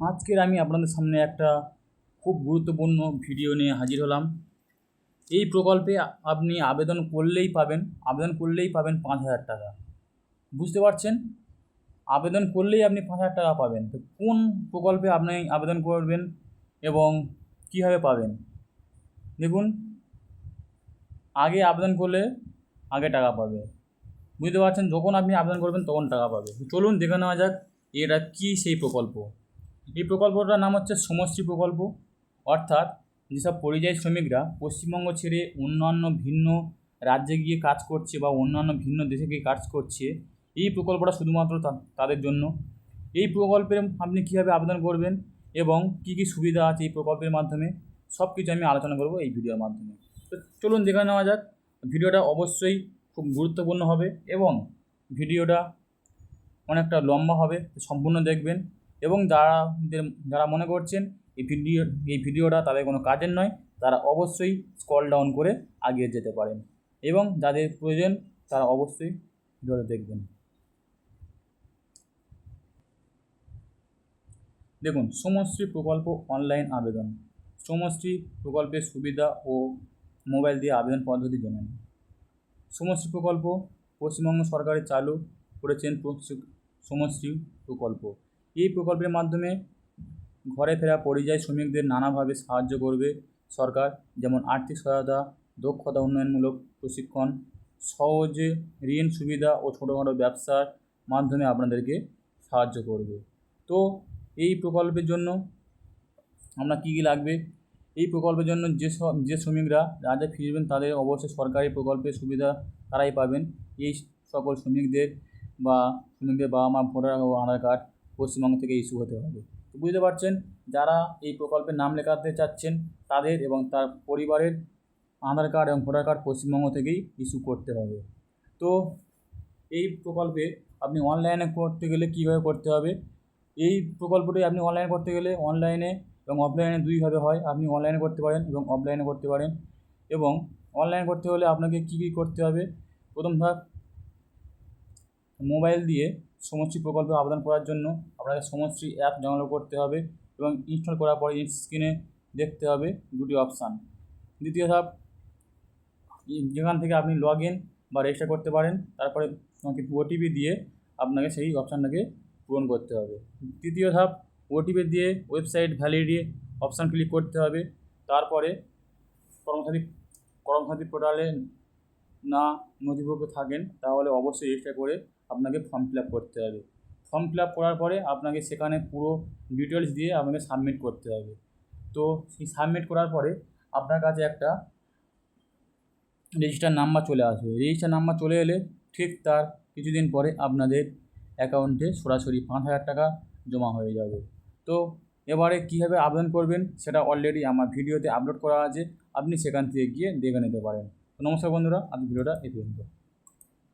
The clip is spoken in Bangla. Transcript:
আজকের আমি আপনাদের সামনে একটা খুব গুরুত্বপূর্ণ ভিডিও নিয়ে হাজির হলাম। এই প্রকল্পে আপনি আবেদন করলেই পাবেন, আবেদন করলেই পাবেন পাঁচ হাজার টাকা। বুঝতে পারছেন? আবেদন করলেই আপনি পাঁচ হাজার টাকা পাবেন। তো কোন প্রকল্পে আপনি আবেদন করবেন এবং কীভাবে পাবেন? দেখুন, আগে আবেদন করলে আগে টাকা পাবে। বুঝতে পারছেন? যখন আপনি আবেদন করবেন তখন টাকা পাবে। চলুন দেখে নেওয়া যাক, এটা কী সেই প্রকল্প? এই প্রকল্পটার নাম হচ্ছে সমষ্টি প্রকল্প। অর্থাৎ যেসব পরিযায়ী শ্রমিকরা পশ্চিমবঙ্গ ছেড়ে অন্যান্য ভিন্ন রাজ্যে গিয়ে কাজ করছে বা অন্যান্য ভিন্ন দেশে গিয়ে কাজ করছে, এই প্রকল্পটা শুধুমাত্র তাদের জন্য। এই প্রকল্পের আপনি কীভাবে আবেদন করবেন এবং কী কী সুবিধা আছে এই প্রকল্পের মাধ্যমে, সব কিছু আমি আলোচনা করব এই ভিডিওর মাধ্যমে। তো চলুন দেখে নেওয়া যাক, ভিডিওটা অবশ্যই খুব গুরুত্বপূর্ণ হবে এবং ভিডিওটা অনেকটা লম্বা হবে, সম্পূর্ণ দেখবেন। এবং যারা যারা মনে করছেন এই ভিডিও, এই ভিডিওটা তাদের কোনো কাজের নয়, তারা অবশ্যই স্কল ডাউন করে আগিয়ে যেতে পারেন। এবং যাদের প্রয়োজন, তারা অবশ্যই ভিডিওটা দেখবেন। দেখুন সমশ্রী প্রকল্প অনলাইন আবেদন। সমশ্রী প্রকল্পের সুবিধা ও মোবাইল দিয়ে আবেদন পদ্ধতি জেনে নিন সমশ্রী প্রকল্প পশ্চিমবঙ্গ সরকারের চালু করেছেন সমশ্রী প্রকল্প। এই প্রকল্পের মাধ্যমে ঘরে ফেরা পরিযায়ী শ্রমিকদের নানাভাবে সাহায্য করবে সরকার, যেমন আর্থিক সহায়তা, দক্ষতা উন্নয়নমূলক প্রশিক্ষণ, সহজে ঋণ সুবিধা ও ছোটোখাটো ব্যবসার মাধ্যমে আপনাদেরকে সাহায্য করবে। তো এই প্রকল্পের জন্য আমরা কী কী লাগবে? এই প্রকল্পের জন্য যে যে শ্রমিকরা রাজ্যে ফিরবেন তাদের অবশ্যই সরকারি প্রকল্পের সুবিধা তারাই পাবেন। এই সকল শ্রমিকদের বা শ্রমিকদের বাবা মা ভোটার ও আধার কার্ড পশ্চিমবঙ্গ থেকে ইস্যু হতে হবে। তো বুঝতে পারছেন, যারা এই প্রকল্পে নাম লেখাতে চাচ্ছেন, তাদের এবং তার পরিবারের আধার কার্ড এবং ভোটার কার্ড পশ্চিমবঙ্গ থেকেই ইস্যু করতে হবে। তো এই প্রকল্পে আপনি অনলাইনে করতে গেলে কীভাবে করতে হবে? এই প্রকল্পটি আপনি অনলাইনে করতে গেলে অনলাইনে এবং অফলাইনে দুইভাবে হয়। আপনি অনলাইনে করতে পারেন এবং অফলাইনে করতে পারেন এবং অনলাইন করতে হলে আপনাকে কী কী করতে হবে? প্রথম ধাপ, মোবাইল দিয়ে সমষ্টি প্রকল্পে আবেদন করার জন্য আপনাকে সমষ্টি অ্যাপ ডাউনলোড করতে হবে এবং ইনস্টল করার পরে স্ক্রিনে দেখতে হবে দুটি অপশান দ্বিতীয় ধাপ যেখান থেকে আপনি লগ ইন বা রেজিস্টার করতে পারেন, তারপরে তোমাকে ওটিপি দিয়ে আপনাকে সেই অপশানটাকে পূরণ করতে হবে। তৃতীয় ধাপ ওটিপি দিয়ে ওয়েবসাইট ভ্যালিডি অপশান ক্লিক করতে হবে। তারপরে কর্মসাথী কর্মসাথী পোর্টালে না নথিভুক্ত থাকেন, তাহলে অবশ্যই রেজিস্টার করে আপনাকে ফর্ম ফিল করতে হবে। ফর্ম ফিল করার পরে আপনাকে সেখানে পুরো ডিটেলস দিয়ে আপনাকে সাবমিট করতে হবে। তো সেই সাবমিট করার পরে আপনার কাছে একটা রেজিস্টার নাম্বার চলে আসবে। রেজিস্টার নাম্বার চলে এলে ঠিক তার কিছুদিন পরে আপনাদের অ্যাকাউন্টে সরাসরি পাঁচ হাজার টাকা জমা হয়ে যাবে। তো এবারে কীভাবে আবেদন করবেন সেটা অলরেডি আমার ভিডিওতে আপলোড করা আছে। আপনি সেখান থেকে গিয়ে দেখে নিতে পারেন। নমস্কার বন্ধুরা আজ ভিডিওটা এই পর্যন্ত।